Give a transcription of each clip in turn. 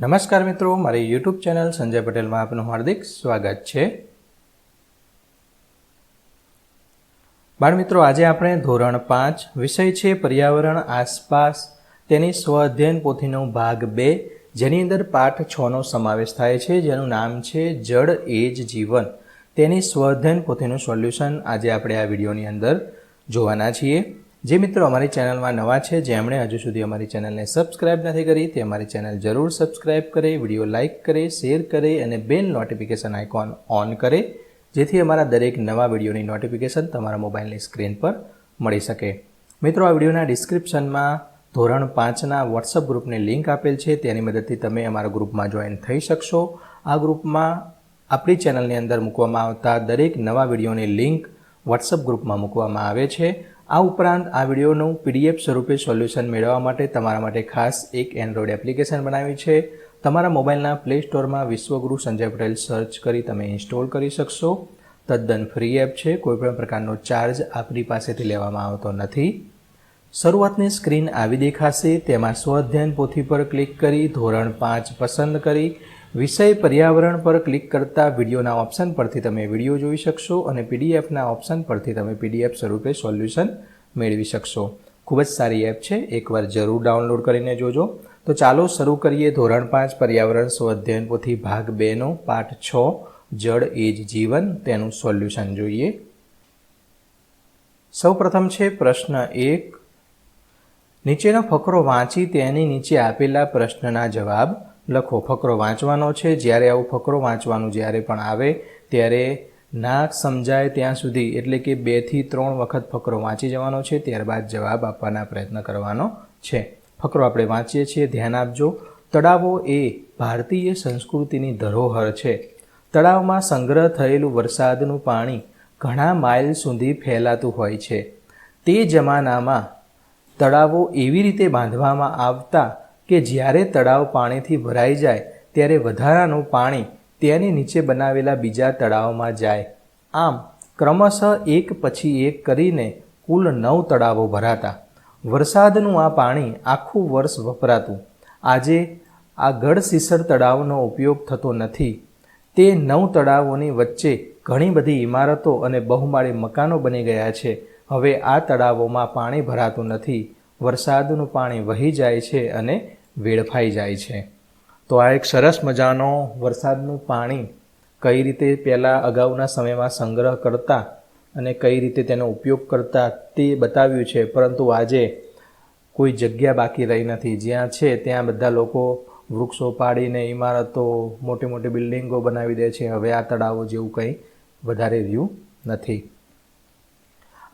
નમસ્કાર મિત્રો, મારી યુટ્યુબ ચેનલ સંજય પટેલમાં આપનું હાર્દિક સ્વાગત છે. બાળમિત્રો, આજે આપણે ધોરણ પાંચ, વિષય છે પર્યાવરણ, આસપાસ, તેની સ્વ અધ્યયન પોથીનો ભાગ બે, જેની અંદર પાઠ છનો સમાવેશ થાય છે, જેનું નામ છે જળ એ જ જીવન. તેની સ્વ અધ્યયન પોથીનું સોલ્યુશન આજે આપણે આ વિડીયોની અંદર જોવાના છીએ. જે મિત્રો અમારી ચેનલમાં નવા છે જેમણે હજુ સુધી અમારી ચેનલને સબસ્ક્રાઇબ નથી કરી, તે અમારી ચેનલ જરૂર સબસ્ક્રાઇબ કરે, વીડિયો લાઇક કરે, શેર કરે અને બેલ નોટિફિકેશન આઇકોન ઓન કરે, જેથી અમારા દરેક નવા વિડીયોની નોટિફિકેશન તમારા મોબાઈલની સ્ક્રીન પર મળી શકે. મિત્રો, આ વિડીયોના ડિસ્ક્રિપ્શનમાં ધોરણ પાંચના વોટ્સઅપ ગ્રુપની લિંક આપેલ છે, તેની મદદથી તમે અમારા ગ્રુપમાં જોઈન થઈ શકશો. આ ગ્રુપમાં આપણી ચેનલની અંદર મૂકવામાં આવતા દરેક નવા વિડીયોની લિંક વોટ્સઅપ ગ્રુપમાં મૂકવામાં આવે છે. આ ઉપરાંત આ વિડીયોનું પીડીએફ સ્વરૂપે સોલ્યુશન મેળવવા માટે તમારા માટે ખાસ એક એન્ડ્રોઈડ એપ્લિકેશન બનાવી છે. તમારા મોબાઈલના પ્લે સ્ટોરમાં વિશ્વગુરુ સંજય પટેલ સર્ચ કરી તમે ઇન્સ્ટોલ કરી શકશો. તદ્દન ફ્રી એપ છે, કોઈપણ પ્રકારનો ચાર્જ આપણી પાસેથી લેવામાં આવતો નથી. શરૂઆતની સ્ક્રીન આવી દેખાશે, તેમાં સ્વઅધ્યયન પોથી પર ક્લિક કરી ધોરણ પાંચ પસંદ કરી વિષય પર્યાવરણ પર ક્લિક કરતા વિડીયોના ઓપ્શન પરથી તમે વીડિયો જોઈ શકશો અને પીડીએફના ઓપ્શન પરથી તમે પીડીએફ સ્વરૂપે સોલ્યુશન મેળવી શકશો. ખૂબ જ સારી એપ છે. એકવાર જરૂર ડાઉનલોડ કરીને જોજો. તો ચાલો શરૂ કરીએ ધોરણ પાંચ પર્યાવરણ સ્વઅધ્યયન પોથી ભાગ બેનો પાઠ છ, જળ એ જ જીવન તેનું સોલ્યુશન જોઈએ. સૌપ્રથમ છે પ્રશ્ન એક. નીચેનો ફકરો વાંચી તેની નીચે આપેલા પ્રશ્નના જવાબ લખો, ફકરો વાંચવાનો છે. જ્યારે આવું ફકરો વાંચવાનું જ્યારે પણ આવે, ત્યારે ના સમજાય ત્યાં સુધી. એટલે કે બેથી ત્રણ વખત ફકરો વાંચી જવાનો છે, ત્યારબાદ જવાબ આપવાના પ્રયત્ન કરવાનો છે. ફકરો આપણે વાંચીએ છીએ. ધ્યાન આપજો. તળાવો એ ભારતીય સંસ્કૃતિની ધરોહર છે. તળાવમાં સંગ્રહ થયેલું વરસાદનું પાણી ઘણા માઇલ સુધી ફેલાતું હોય છે. તે જમાનામાં તળાવો એવી રીતે બાંધવામાં આવતા કે જ્યારે તળાવ પાણીથી ભરાઈ જાય, ત્યારે વધારાનું પાણી તેની નીચે બનાવેલા બીજા તળાવમાં જાય. આમ, ક્રમશઃ એક પછી એક કરીને કુલ નવ તળાવો ભરાતા. વરસાદનું આ પાણી આખું વર્ષ વપરાતું. આજે આ ગઢસીસર તળાવનો ઉપયોગ થતો નથી. તે નવ તળાવોની વચ્ચે ઘણી બધી ઇમારતો અને બહુમાળી મકાનો બની ગયા છે. હવે આ તળાવોમાં પાણી ભરાતું નથી. વરસાદનું પાણી વહી જાય છે અને વેડફાઈ જાય છે. તો આ એક સરસ મજાનો વરસાદનું પાણી કઈ રીતે પહેલાં અગાઉના સમયમાં સંગ્રહ કરતા અને કઈ રીતે તેનો ઉપયોગ કરતા તે બતાવ્યું છે. પરંતુ આજે કોઈ જગ્યા બાકી રહી નથી. જ્યાં છે ત્યાં બધા લોકો વૃક્ષો પાડીને, ઇમારતો મોટી મોટી બિલ્ડિંગો બનાવી દે છે. હવે આ તળાવો જેવું કંઈ વધારે રહ્યું નથી.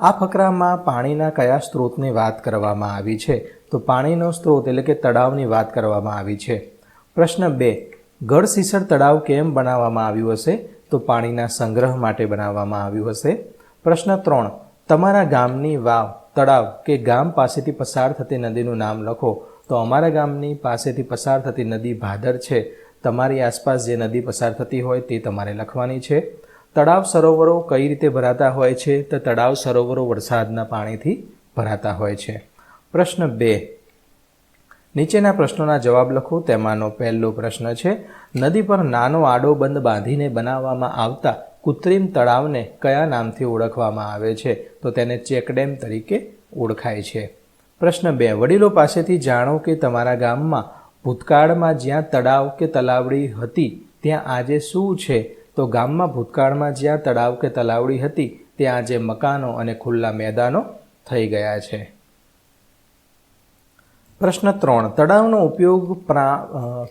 આ ફકરામાં પાણીના કયા સ્ત્રોતની વાત કરવામાં આવી છે? તો પાણીનો સ્ત્રોત એટલે કે તળાવની વાત કરવામાં આવી છે. પ્રશ્ન બે ગઢસીસર તળાવ કેમ બનાવવામાં આવ્યું હશે? તો પાણીના સંગ્રહ માટે બનાવવામાં આવ્યું હશે. પ્રશ્ન ત્રણ, તમારા ગામની વાવ, તળાવ કે ગામ પાસેથી પસાર થતી નદીનું નામ લખો. તો અમારા ગામની પાસેથી પસાર થતી નદી ભાદર છે. તમારી આસપાસ જે નદી પસાર થતી હોય તે તમારે લખવાની છે. તળાવ સરોવરો કઈ રીતે ભરાતા હોય છે? તો તળાવ સરોવરો વરસાદના પાણીથી ભરાતા હોય છે. પ્રશ્ન બે. નીચેના પ્રશ્નોના જવાબ લખો. તેમાંનો પહેલો પ્રશ્ન છે, નદી પર નાનો આડો બંધ બાંધીને બનાવવામાં આવતા કૃત્રિમ તળાવને કયા નામથી ઓળખવામાં આવે છે? તો તેને ચેકડેમ તરીકે ઓળખાય છે. પ્રશ્ન બે. વડીલો પાસેથી જાણો કે તમારા ગામમાં ભૂતકાળમાં જ્યાં તળાવ કે તલાવડી હતી, ત્યાં આજે શું છે? તો ગામમાં ભૂતકાળમાં જ્યાં તળાવ કે તલાવડી હતી, ત્યાં આજે મકાનો અને ખુલ્લા મેદાનો થઈ ગયા છે. પ્રશ્ન ત્રણ, તળાવનો ઉપયોગ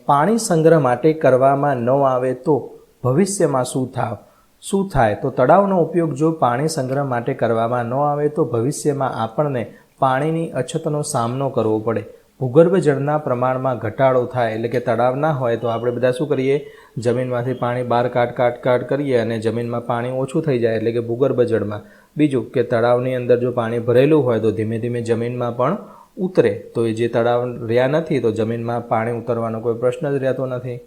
પાણી સંગ્રહ માટે કરવામાં ન આવે તો ભવિષ્યમાં શું થાવ શું થાય? તો તળાવનો ઉપયોગ જો પાણી સંગ્રહ માટે કરવામાં ન આવે તો ભવિષ્યમાં આપણને પાણીની અછતનો સામનો કરવો પડે. ભૂગર્ભ જળના પ્રમાણમાં ઘટાડો થાય, એટલે કે તળાવ ના હોય તો આપણે બધા શું કરીએ? જમીનમાંથી પાણી બહાર કાટ કાટ કાટ કરીએ અને જમીનમાં પાણી ઓછું થઈ જાય એટલે કે ભૂગર્ભ જળમાં બીજું કે તળાવની અંદર જો પાણી ભરેલું હોય તો ધીમે ધીમે જમીનમાં પણ ઉતરે. તો એ જે તળાવ રહ્યા નથી તો જમીનમાં પાણી ઉતરવાનો કોઈ પ્રશ્ન જ રહેતો નથી.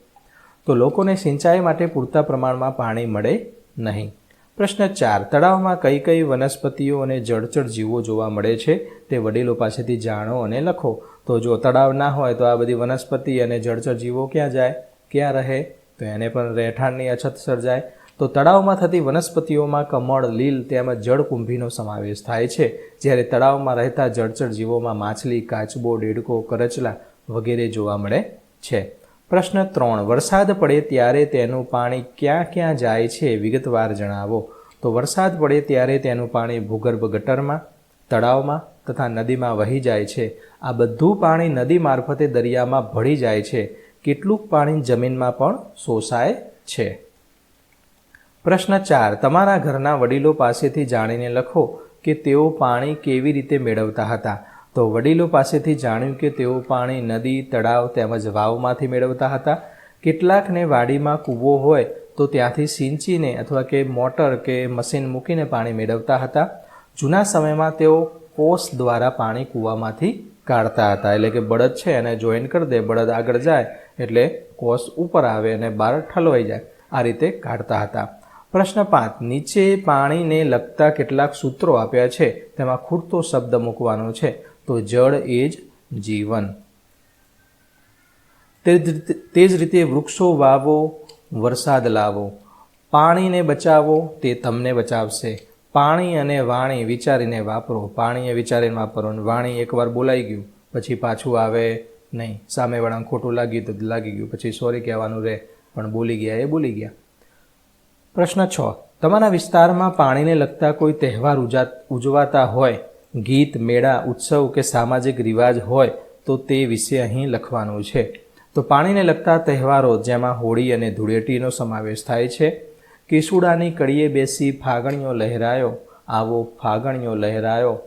તો લોકોને સિંચાઈ માટે પૂરતા પ્રમાણમાં પાણી મળે નહીં. પ્રશ્ન ચાર. તળાવમાં કઈ કઈ વનસ્પતિઓ અને જળચર જીવો જોવા મળે છે તે વડીલો પાસેથી જાણો અને લખો. તો જો તળાવ ના હોય તો આ બધી વનસ્પતિ અને જળચર જીવો ક્યાં જાય? ક્યાં રહે? તો એને પણ રહેઠાણની અછત સર્જાય. તો તળાવમાં થતી વનસ્પતિઓમાં કમળ, લીલ તેમજ જળકુંભીનો સમાવેશ થાય છે. જ્યારે તળાવમાં રહેતા જળચર જીવોમાં માછલી, કાચબો, ડેડકો, કરચલા વગેરે જોવા મળે છે. પ્રશ્ન ત્રણ, વરસાદ પડે ત્યારે તેનું પાણી ક્યાં ક્યાં જાય છે વિગતવાર જણાવો. તો વરસાદ પડે ત્યારે તેનું પાણી ભૂગર્ભ ગટરમાં, તળાવમાં તથા નદીમાં વહી જાય છે. આ બધું પાણી નદી મારફતે દરિયામાં ભળી જાય છે. કેટલુંક પાણી જમીનમાં પણ શોષાય છે? પ્રશ્ન ચાર, તમારા ઘરના વડીલો પાસેથી જાણીને લખો કે તેઓ પાણી કેવી રીતે મેળવતા હતા. તો વડીલો પાસેથી જાણ્યું કે તેઓ પાણી નદી, તળાવ તેમજ વાવમાંથી મેળવતા હતા. કેટલાકને વાડીમાં કૂવો હોય તો ત્યાંથી સિંચીને અથવા કે મોટર કે મશીન મૂકીને પાણી મેળવતા હતા. જૂના સમયમાં તેઓ કોસ દ્વારા પાણી કૂવામાંથી કાઢતા હતા. એટલે કે બળદ છે એને જોઈન કરી દે, બળદ આગળ જાય એટલે કોષ ઉપર આવે અને બહાર ઠલવાઈ જાય. આ રીતે કાઢતા હતા. પ્રશ્ન પાંચ, નીચે પાણીને લગતા કેટલાક સૂત્રો આપ્યા છે. તેમાં ખૂટતો શબ્દ મૂકવાનો છે. તો જળ એ જ જીવન. તે જ રીતે વૃક્ષો વાવો, વરસાદ લાવો. પાણીને બચાવો, તે તમને બચાવશે. પાણી અને વાણી વિચારીને વાપરો. પાણીએ વિચારીને વાપરો વાણી એકવાર બોલાઈ ગયું. પછી પાછું આવે નહીં, સામેવાળાને ખોટું લાગ્યું તો લાગી ગયું. પછી સોરી કહેવાનું રહે પણ બોલી ગયા, એ બોલી ગયા. પ્રશ્ન છ, તમારા વિસ્તારમાં પાણીને લગતા કોઈ તહેવાર ઉજા, ઉજવાતા હોય, ગીત, મેળા, ઉત્સવ કે સામાજિક રિવાજ હોય, તો તે વિશે અહીં લખવાનું છે. તો પાણીને લગતા તહેવારો જેમાં હોળી અને ધૂળેટીનો સમાવેશ થાય છે. કેસુડાની કડીએ બેસી ફાગણીઓ લહેરાયો, આવો ફાગણીઓ લહેરાયો.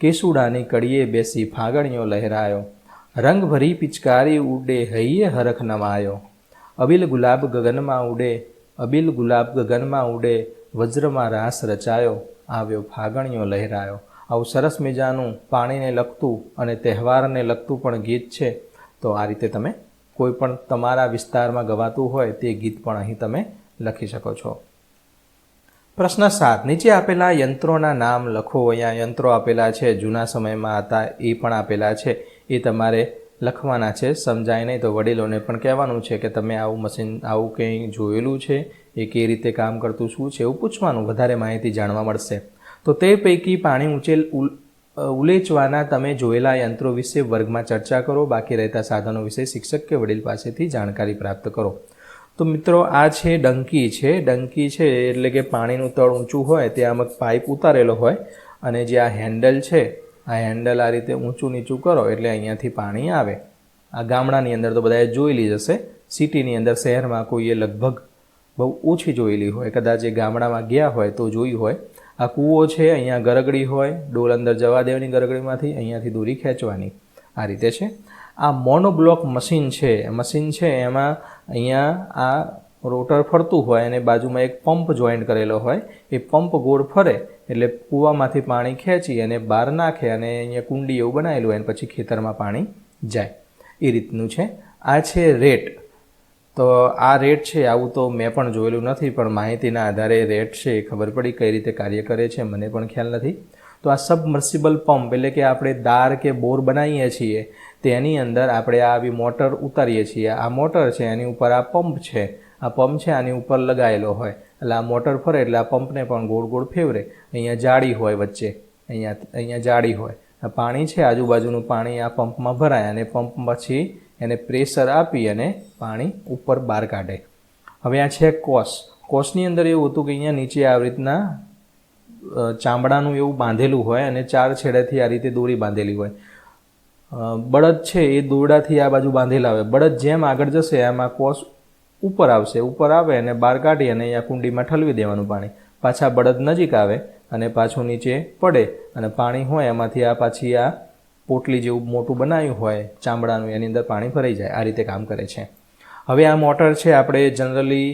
કેસુડાની કડીએ બેસી ફાગણીઓ લહેરાયો. રંગ ભરી પિચકારી ઉડે હૈયે હરખ નમાયો. અબિલ ગુલાબ ગગનમાં ઉડે, અબિલ ગુલાબ ગગનમાં ઉડે, વજ્રમાં રાસ રચાયો, આવ્યો ફાગણીઓ લહેરાયો. આવું સરસ મજાનું પાણીને લગતું અને તહેવારને લગતું પણ ગીત છે. તો આ રીતે તમે કોઈ પણ તમારા વિસ્તારમાં ગવાતું હોય તે ગીત પણ અહીં તમે લખી શકો છો. પ્રશ્ન સાત. નીચે આપેલા યંત્રોના નામ લખો. અહીંયા યંત્રો આપેલા છે, જૂના સમયમાં હતા, એ પણ આપેલા છે. એ તમારે લખવાના છે, સમજાય નહીં તો વડીલોને પણ કહેવાનું છે કે તમે આવું મશીન, આવું કંઈ જોયેલું છે, એ કઈ રીતે કામ કરતું, શું છે, એવું પૂછવાનું, વધારે માહિતી જાણવા મળશે. તો તે પૈકી પાણી ઊંચેલ ઉલેચવાના તમે જોયેલા યંત્રો વિશે વર્ગમાં ચર્ચા કરો, બાકી રહેતા સાધનો વિશે શિક્ષક કે વડીલ પાસેથી જાણકારી પ્રાપ્ત કરો. તો મિત્રો, આ છે ડંકી છે. ડંકી છે એટલે કે પાણીનું તળ ઊંચું હોય, ત્યાં અમુક પાઇપ ઉતારેલો હોય અને જે આ હેન્ડલ છે આ હેન્ડલ આ રીતે ઊંચું નીચું કરો એટલે અહીંયાથી પાણી આવે. આ ગામડાની અંદર તો બધાએ જોયેલી જ હશે. સિટીની અંદર શહેરમાં કોઈએ લગભગ બહુ ઓછી જોયેલી હોય. કદાચ એ ગામડામાં ગયા હોય તો જોયું હોય. આ કૂવો છે, અહીંયા ગરગડી હોય, ડોલ અંદર જવા દેવાની ગરગડીમાંથી અહીંયાથી દોરી ખેંચવાની. આ રીતે છે. આ મોનોબ્લોક મશીન છે. મશીન છે, એમાં અહીંયા આ રોટર ફરતું હોય અને બાજુમાં એક પંપ જોઈન્ટ કરેલો હોય, એ પંપ ગોળ ફરે એટલે કૂવામાંથી પાણી ખેંચી અને બહાર નાખે અને અહીંયા કુંડી એવું બનાવેલું હોય અને પછી ખેતરમાં પાણી જાય. એ રીતનું છે. આ છે રેટ. તો આ રેટ છે, આવું તો મેં પણ જોયેલું નથી, પણ માહિતીના આધારે રેટ છે એ ખબર પડી કઈ રીતે કાર્ય કરે છે, મને પણ ખ્યાલ નથી. તો આ સબમર્સિબલ પંપ એટલે કે આપણે દાર કે બોર બનાવીએ છીએ, તેની અંદર આપણે આવી મોટર ઉતારીએ છીએ. આ મોટર છે, એની ઉપર આ પંપ છે. આ પંપ છે, આની ઉપર લગાવેલો હોય. એટલે આ મોટર ફરે એટલે આ પંપને પણ ગોળ ગોળ ફેવરે. અહીંયા જાળી હોય વચ્ચે. અહીંયા અહીંયા જાળી હોય. પાણી છે, આજુબાજુનું પાણી આ પંપમાં ભરાય અને પંપ પછી એને પ્રેશર આપી અને પાણી ઉપર બહાર કાઢે. હવે આ છે કોસ. કોસની અંદર એવું હતું કે અહીંયા નીચે આવી રીતના ચામડાનું એવું બાંધેલું હોય અને ચાર છેડેથી આ રીતે દોરી બાંધેલી હોય. બળદ છે એ દોરડાથી આ બાજુ બાંધેલા હોય. બળદ જેમ આગળ જશે, એમ આ કોસ ઉપર આવશે, ઉપર આવે અને બહાર કાઢી અને અહીંયા કુંડીમાં ઠલવી દેવાનું પાણી. પાછા બળદ નજીક આવે અને પાછું નીચે પડે અને પાણી હોય એમાંથી આ પાછી આ પોટલી જેવું મોટું બનાવ્યું હોય, ચામડાનું એની અંદર પાણી ભરાઈ જાય. આ રીતે કામ કરે છે. હવે આ મોટર છે, આપણે જનરલી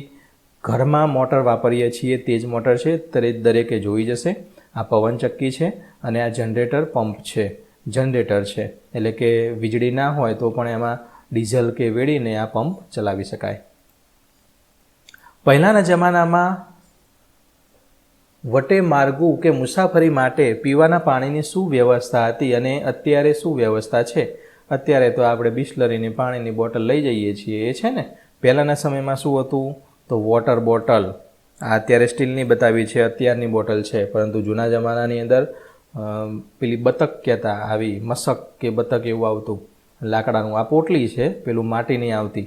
ઘરમાં મોટર વાપરીએ છીએ, તે જ મોટર છે દરેક દરેકે જોઈ જશે. આ પવનચક્કી છે અને આ જનરેટર પંપ છે. જનરેટર છે. એટલે કે વીજળી ના હોય તો પણ એમાં ડીઝલ કે વેડીને આ પંપ ચલાવી શકાય. પહેલાંના જમાનામાં વટે માર્ગું કે મુસાફરી માટે પીવાના પાણીની શું વ્યવસ્થા હતી અને અત્યારે શું વ્યવસ્થા છે? અત્યારે તો આપણે બિસ્લરીની પાણીની બોટલ લઈ જઈએ છીએ, એ છે ને? પહેલાંના સમયમાં શું હતું? તો વોટર બોટલ. આ અત્યારે સ્ટીલની બતાવી છે, અત્યારની બોટલ છે. પરંતુ જૂના જમાનાની અંદર પેલી બતક કહેતા, આવી મસક કે બતક એવું આવતું. લાકડાનું આ પોટલી છે, પેલું માટીની આવતી.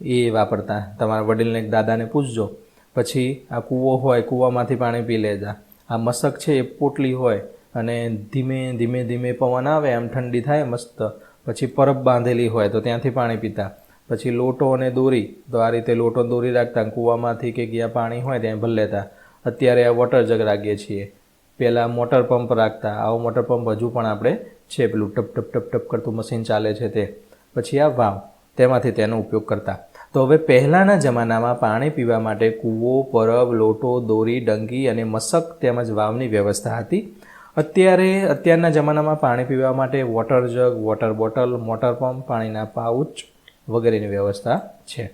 એ વાપરતા. તમારા વડીલને દાદાને પૂછજો. પછી આ કૂવો હોય, કૂવામાંથી પાણી પી લેતા આ મશક છે એ પોટલી હોય અને ધીમે ધીમે ધીમે પવન આવે, આમ ઠંડી થાય, મસ્ત. પછી પરબ બાંધેલી હોય તો ત્યાંથી પાણી પીતા. પછી લોટો અને દોરી, તો આ રીતે લોટો દોરી રાખતા. કૂવામાંથી કે ગયા પાણી હોય ત્યાં ભરી લેતા. અત્યારે આ વોટર જગ રાખીએ છીએ. પહેલાં મોટર પંપ રાખતા. આવો મોટર પંપ હજુ પણ આપણે છે. પેલું ટપ ટપ ટપ ટપ કરતું મશીન ચાલે છે તે. પછી આ વાવ. તેમાંથી તેનો ઉપયોગ કરતા. તો હવે પહેલાંના જમાનામાં પાણી પીવા માટે કૂવો, પરબ, લોટો, દોરી, ડંગી અને મસક તેમજ વાવની વ્યવસ્થા હતી. અત્યારે, અત્યારના જમાનામાં પાણી પીવા માટે water jug, water bottle, motor pump, પાણીના પાઉચ વગેરેની વ્યવસ્થા છે.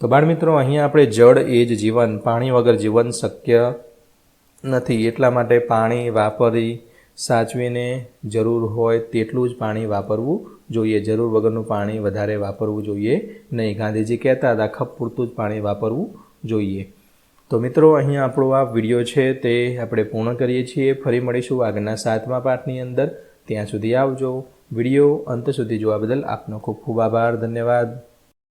તો બાળમિત્રો, અહીંયા આપણે જળ એ જ જીવન. પાણી વગર જીવન શક્ય નથી. એટલા માટે પાણી, વાપરી સાચવીને જરૂર હોય તેટલું જ પાણી વાપરવું જોઈએ. જરૂર વગરનું પાણી વધારે વાપરવું જોઈએ નહીં. ગાંધીજી કહેતા હતા, ખપ પૂરતું જ પાણી વાપરવું જોઈએ. તો મિત્રો, અહીંયા આપણો આ વીડિયો છે તે આપણે પૂર્ણ કરીએ છીએ. ફરી મળીશું આગળના સાતમા પાઠની અંદર. ત્યાં સુધી આવજો. વીડિયો અંત સુધી જોવા બદલ આપનો ખૂબ ખૂબ આભાર. ધન્યવાદ.